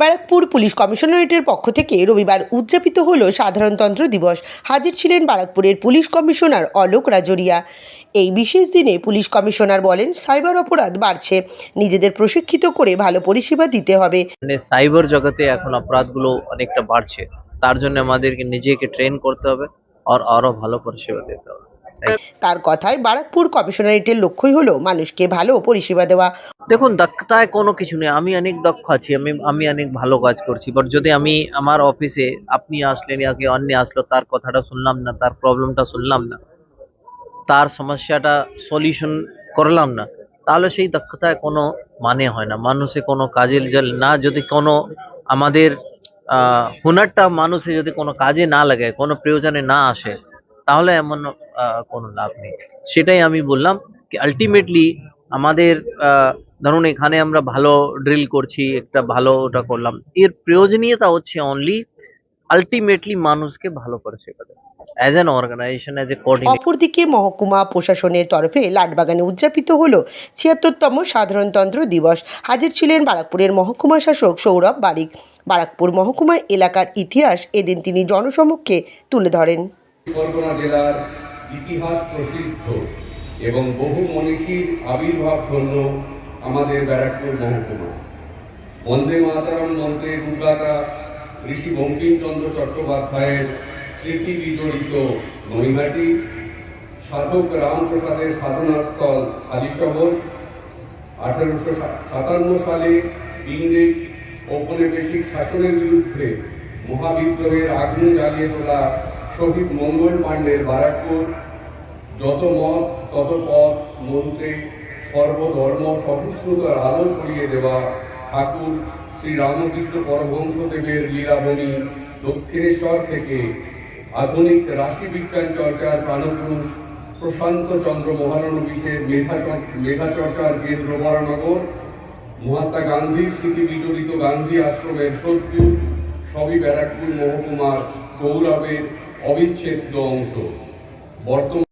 Barrackpore police কমিশনারেটের পক্ষ থেকে রবিবার উদযাপিত হল সাধারণতন্ত্র দিবস। হাজির ছিলেন ব্যারাকপুরের পুলিশ কমিশনার অলোক রাজরিয়া। এই বিশেষ দিনে পুলিশ কমিশনার বলেন, সাইবার অপরাধ বাড়ছে। নিজেদের প্রশিক্ষিত করে ভালো পরিষেবা দিতে হবে। মানে সাইবার জগতে এখন অপরাধগুলো অনেকটা বাড়ছে। তার জন্য আমাদেরকে নিজেকে ট্রেন করতে হবে, আর আরও ভালো পরিষেবা দিতে হবে। তার কথায় ব্যারাকপুর কমিশনারেটের লক্ষ্যই হলো মানুষকে ভালো পরিষেবা দেওয়া। দেখুন, দক্ষতায় কোনো কিছু নেই। আমি অনেক দক্ষ আছি, আমি আমি অনেক ভালো কাজ করছি। বাট যদি আমি আমার অফিসে আপনি আসলেন আগে অন্য আসলো, তার কথাটা শুনলাম না, তার প্রবলেমটা শুনলাম না, তার সমস্যাটা সলিউশন করলাম না, তাহলে সেই দক্ষতায় কোনো মানে হয় না। মানুষে কোনো জল না, যদি কোনো আমাদের হুনারটা মানুষে যদি কোনো কাজে না লাগে কোনো প্রয়োজনে না আসে তাহলে এমন কোনো লাভ নেই। সেটাই আমি বললাম কি আলটিমেটলি আমাদের ধরুন এখানে আমরা ভালো ড্রিল করছি, একটা ভালো ওটা করলাম। এর প্রয়োজনীয়তা হচ্ছে অনলি আলটিমেটলি মানুষকে ভালো করে দেয় অ্যাজ অ্যান অর্গানাইজেশন এ অপরদিকে মহকুমা প্রশাসনের তরফে লাটবাগানে উদযাপিত হল ছিয়াত্তরতম সাধারণতন্ত্র দিবস। হাজির ছিলেন বারাকপুরের মহকুমা শাসক সৌরভ বারিক। বারাকপুর মহকুমা এলাকার ইতিহাস এদিন তিনি জনসমক্ষে তুলে ধরেন। পরগনা জেলার ইতিহাস প্রসিদ্ধ এবং বহু মনীষীর আবির্ভাব ধন্য আমাদের ব্যারাকপুর মহকুমা বন্দে মাতারম মন্ত্রের উদ্গাতা ঋষি বঙ্কিমচন্দ্র চট্টোপাধ্যায়ের স্মৃতি বিজড়িত নৈহাটি, সাধক রামপ্রসাদের সাধনাস্থল হালিশহর আঠারোশো সাতান্ন সালে ইংরেজ ঔপনিবেশিক শাসনের বিরুদ্ধে মহাবিদ্রোহের আগুন জ্বালিয়ে তোলা শহীদ মঙ্গল পাণ্ডের বারাকপুর, যত মত, তত পথ, মন্ত্রে সর্বধর্ম সহিষ্ণুতার আলো ছড়িয়ে দেওয়া ঠাকুর শ্রী রামকৃষ্ণ পরমহংসদেবের লীলাভূমি দক্ষিণেশ্বর থেকে আধুনিক রাশিবিজ্ঞান চর্চার প্রাণপুরুষ প্রশান্ত চন্দ্র মহানবীশের মেধা মেধাচর্চার কেন্দ্র বরানগর, মহাত্মা গান্ধীর স্মৃতি বিজড়িত গান্ধী আশ্রমের শত্রু সবই ব্যারাকপুর মহকুমার গৌরবের অবিচ্ছেদ্য অংশ। বর্তমান